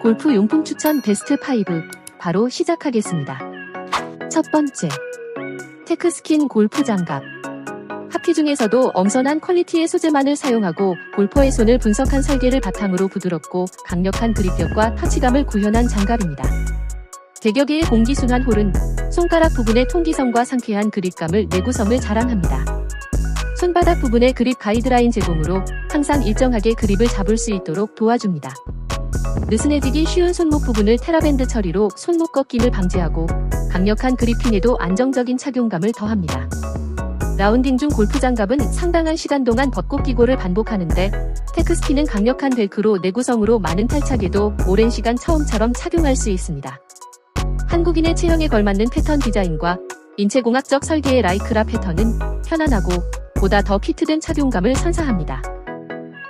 골프 용품 추천 베스트 5 바로 시작하겠습니다. 첫 번째 테크스킨 골프 장갑 하피 중에서도 엄선한 퀄리티의 소재만을 사용하고 골퍼의 손을 분석한 설계를 바탕으로 부드럽고 강력한 그립력과 터치감을 구현한 장갑입니다. 대여 개의 공기순환 홀은 손가락 부분의 통기성과 상쾌한 그립감을 내구성을 자랑합니다. 손바닥 부분의 그립 가이드라인 제공으로 항상 일정하게 그립을 잡을 수 있도록 도와줍니다. 느슨해지기 쉬운 손목 부분을 테라밴드 처리로 손목 꺾임을 방지하고 강력한 그립핑에도 안정적인 착용감을 더합니다. 라운딩 중 골프 장갑은 상당한 시간 동안 벗고 끼고를 반복하는데 테크스키는 강력한 벨크로 내구성으로 많은 탈착에도 오랜 시간 처음처럼 착용할 수 있습니다. 한국인의 체형에 걸맞는 패턴 디자인과 인체공학적 설계의 라이크라 패턴은 편안하고 보다 더 피트된 착용감을 선사합니다.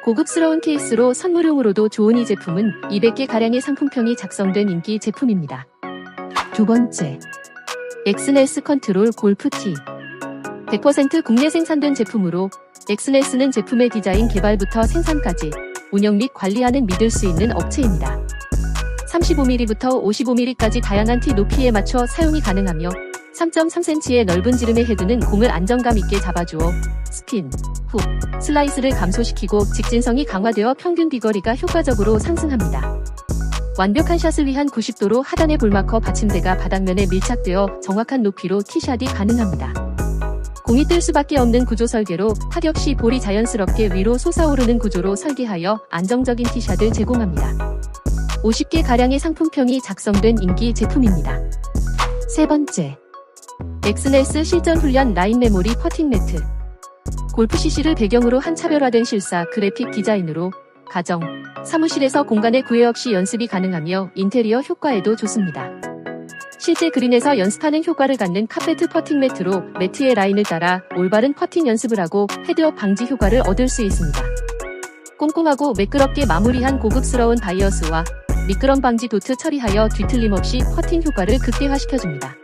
고급스러운 케이스로 선물용으로도 좋은 이 제품은 200개 가량의 상품평이 작성된 인기 제품입니다. 두 번째, 엑스네스 컨트롤 골프 티 100% 국내 생산된 제품으로 엑스네스는 제품의 디자인 개발부터 생산까지 운영 및 관리하는 믿을 수 있는 업체입니다. 35mm부터 55mm까지 다양한 티 높이에 맞춰 사용이 가능하며 3.3cm의 넓은 지름의 헤드는 공을 안정감 있게 잡아주어 스핀, 훅, 슬라이스를 감소시키고 직진성이 강화되어 평균 비거리가 효과적으로 상승합니다. 완벽한 샷을 위한 90도로 하단의 볼마커 받침대가 바닥면에 밀착되어 정확한 높이로 티샷이 가능합니다. 공이 뜰 수밖에 없는 구조 설계로 타격 시 볼이 자연스럽게 위로 솟아오르는 구조로 설계하여 안정적인 티샷을 제공합니다. 50개 가량의 상품평이 작성된 인기 제품입니다. 세 번째, 엑스네스 실전 훈련 라인 메모리 퍼팅 매트. 골프 CC를 배경으로 한 차별화된 실사 그래픽 디자인으로 가정, 사무실에서 공간의 구애 없이 연습이 가능하며 인테리어 효과에도 좋습니다. 실제 그린에서 연습하는 효과를 갖는 카페트 퍼팅 매트로 매트의 라인을 따라 올바른 퍼팅 연습을 하고 헤드업 방지 효과를 얻을 수 있습니다. 꼼꼼하고 매끄럽게 마무리한 고급스러운 바이어스와 미끄럼 방지 도트 처리하여 뒤틀림 없이 퍼팅 효과를 극대화시켜줍니다.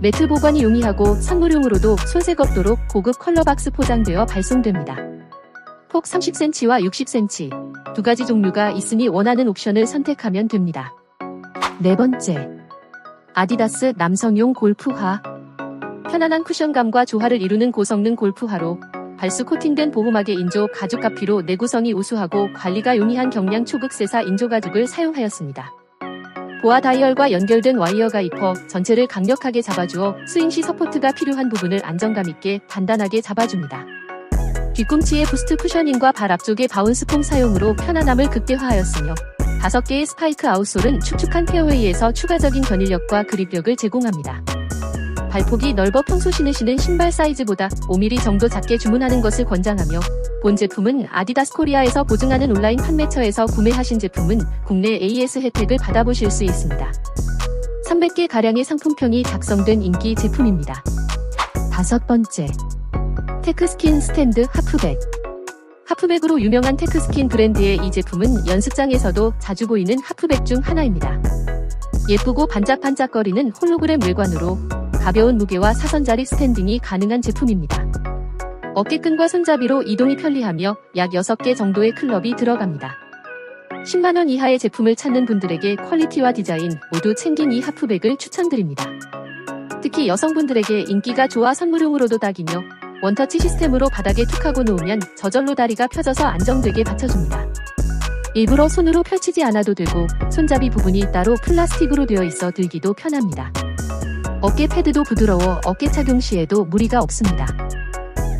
매트 보관이 용이하고 선물용으로도 손색 없도록 고급 컬러박스 포장되어 발송됩니다. 폭 30cm와 60cm 두 가지 종류가 있으니 원하는 옵션을 선택하면 됩니다. 네 번째, 아디다스 남성용 골프화 편안한 쿠션감과 조화를 이루는 고성능 골프화로 발수 코팅된 보호막의 인조 가죽 가피로 내구성이 우수하고 관리가 용이한 경량 초극 세사 인조 가죽을 사용하였습니다. 보아 다이얼과 연결된 와이어가 입어 전체를 강력하게 잡아주어 스윙 시 서포트가 필요한 부분을 안정감 있게 단단하게 잡아줍니다. 뒤꿈치의 부스트 쿠셔닝과 발 앞쪽의 바운스 폼 사용으로 편안함을 극대화하였으며 5개의 스파이크 아웃솔은 축축한 페어웨이에서 추가적인 견인력과 그립력을 제공합니다. 발폭이 넓어 평소 신으시는 신발 사이즈보다 5mm 정도 작게 주문하는 것을 권장하며 본 제품은 아디다스 코리아에서 보증하는 온라인 판매처에서 구매하신 제품은 국내 AS 혜택을 받아보실 수 있습니다. 300개 가량의 상품평이 작성된 인기 제품입니다. 다섯 번째, 테크스킨 스탠드 하프백. 하프백으로 유명한 테크스킨 브랜드의 이 제품은 연습장에서도 자주 보이는 하프백 중 하나입니다. 예쁘고 반짝반짝거리는 홀로그램 외관으로 가벼운 무게와 사선 자리 스탠딩이 가능한 제품입니다. 어깨끈과 손잡이로 이동이 편리하며 약 6개 정도의 클럽이 들어갑니다. 10만원 이하의 제품을 찾는 분들에게 퀄리티와 디자인 모두 챙긴 이 하프백을 추천드립니다. 특히 여성분들에게 인기가 좋아 선물용으로도 딱이며 원터치 시스템으로 바닥에 툭 하고 놓으면 저절로 다리가 펴져서 안정되게 받쳐줍니다. 일부러 손으로 펼치지 않아도 되고 손잡이 부분이 따로 플라스틱으로 되어 있어 들기도 편합니다. 어깨 패드도 부드러워 어깨 착용 시에도 무리가 없습니다.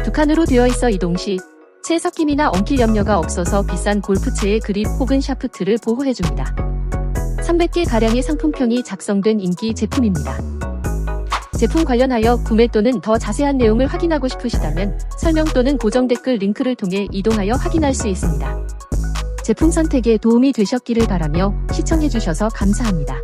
두 칸으로 되어 있어 이동 시 채 섞임이나 엉킬 염려가 없어서 비싼 골프채의 그립 혹은 샤프트를 보호해줍니다. 300개 가량의 상품평이 작성된 인기 제품입니다. 제품 관련하여 구매 또는 더 자세한 내용을 확인하고 싶으시다면 설명 또는 고정 댓글 링크를 통해 이동하여 확인할 수 있습니다. 제품 선택에 도움이 되셨기를 바라며 시청해주셔서 감사합니다.